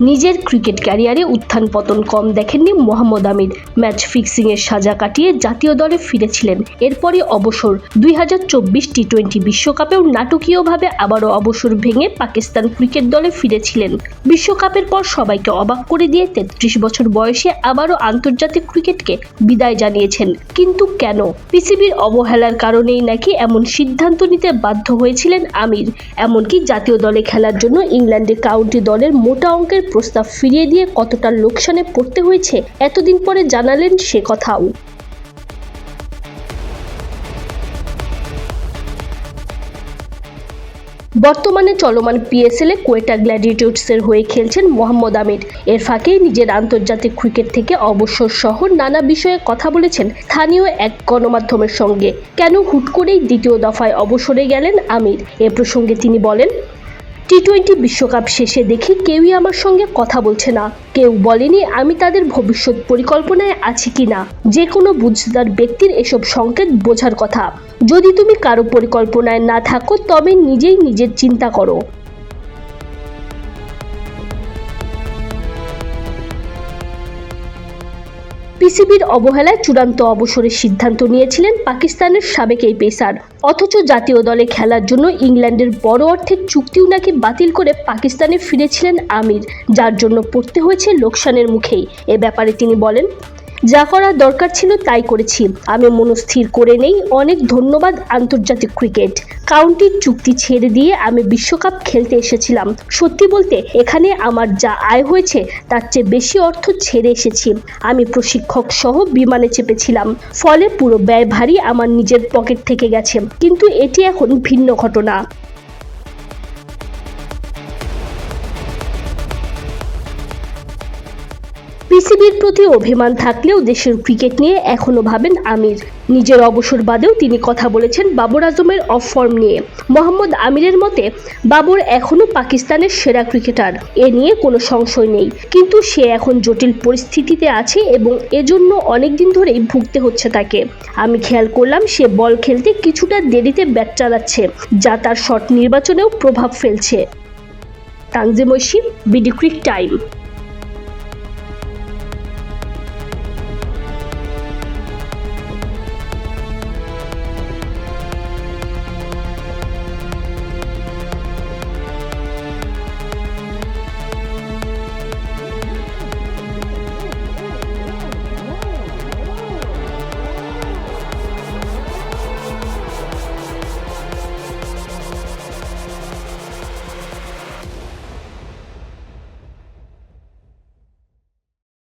নিজের ক্রিকেট ক্যারিয়ারে উত্থান পতন কম দেখেননি মোহাম্মদ আমির। ম্যাচ ফিক্সিং এর সাজা কাটিয়ে জাতীয় দলে ফিরেছিলেন। এরপরই অবসর। দুই হাজার চব্বিশ টি টোয়েন্টি বিশ্বকাপেও নাটকীয়ভাবে আবারও অবসর ভেঙে পাকিস্তান ক্রিকেট দলে ফিরেছিলেন। বিশ্বকাপের পর সবাইকে অবাক করে দিয়ে তেত্রিশ বছর বয়সে আবারও আন্তর্জাতিক ক্রিকেটকে বিদায় জানিয়েছেন। কিন্তু কেন? পিসিবির অবহেলার কারণেই নাকি এমন সিদ্ধান্ত নিতে বাধ্য হয়েছিলেন আমির। এমনকি জাতীয় দলে খেলার জন্য ইংল্যান্ডের কাউন্টি দলের মোটা অঙ্কের প্রস্তাব ফিরিয়ে দিয়ে কতটা লোকসানে পড়তে হয়েছে, এতদিন পরে জানালেন সে কথাও। বর্তমানে চলমান পিএসএল কোয়েটা গ্ল্যাডিয়েটর্সের হয়ে খেলছেন মোহাম্মদ আমির। এর ফাঁকেই নিজের আন্তর্জাতিক ক্রিকেট থেকে অবসর সহ নানা বিষয়ে কথা বলেছেন স্থানীয় এক গণমাধ্যমের সঙ্গে। কেন হুট করেই দ্বিতীয় দফায় অবসরে গেলেন আমির? এ প্রসঙ্গে তিনি বলেন টি টোয়েন্টি বিশ্বকাপ শেষে দেখি কেউই আমার সঙ্গে কথা বলছে না। কেউ বলেনি আমি তাদের ভবিষ্যৎ পরিকল্পনায় আছি কি না যে কোনো বুঝদার ব্যক্তির এসব সংকেত বোঝার কথা। যদি তুমি কারও পরিকল্পনায় না থাকো, তবে নিজেই নিজের চিন্তা করো। পিসিবির অবহেলায় চূড়ান্ত অবসরের সিদ্ধান্ত নিয়েছিলেন পাকিস্তানের সাবেক এই পেসার। অথচ জাতীয় দলে খেলার জন্য ইংল্যান্ডের বড় অর্থের চুক্তিও নাকি বাতিল করে পাকিস্তানে ফিরেছিলেন আমির, যার জন্য পড়তে হয়েছে লোকসানের মুখেই। এ ব্যাপারে তিনি বলেন যা করার দরকার ছিল তাই করেছি। আমি মনস্থির করে নেই। অনেক ধন্যবাদ আন্তর্জাতিক ক্রিকেট। কাউন্টির চুক্তি ছেড়ে দিয়ে আমি বিশ্বকাপ খেলতে এসেছিলাম। সত্যি বলতে, এখানে আমার যা আয় হয়েছে, তার চেয়ে বেশি অর্থ ছেড়ে এসেছি। আমি প্রশিক্ষক সহ বিমানে চেপেছিলাম। ফলে পুরো ব্যয় ভারী আমার নিজের পকেট থেকে গেছে। কিন্তু এটি এখন ভিন্ন ঘটনা। পিসিবির প্রতি অভিমান থাকলেও দেশের ক্রিকেট নিয়ে এখনও ভাবেন আমির। নিজের অবসর বাদেও তিনি কথা বলেছেন বাবর আজমের অফ ফর্ম নিয়ে। মোহাম্মদ আমিরের মতে, বাবর এখনও পাকিস্তানের সেরা ক্রিকেটার এ নিয়ে কোনো সংশয় নেই। কিন্তু সে এখন জটিল পরিস্থিতিতে আছে এবং এজন্য অনেক দিন ধরেই ভুগতে হচ্ছে তাকে। আমি খেয়াল করলাম সে বল খেলতে কিছুটা দেরিতে ব্যাট চালাচ্ছে, যা তার শট নির্বাচনেও প্রভাব ফেলছে। Tanzim Oishi BD cric time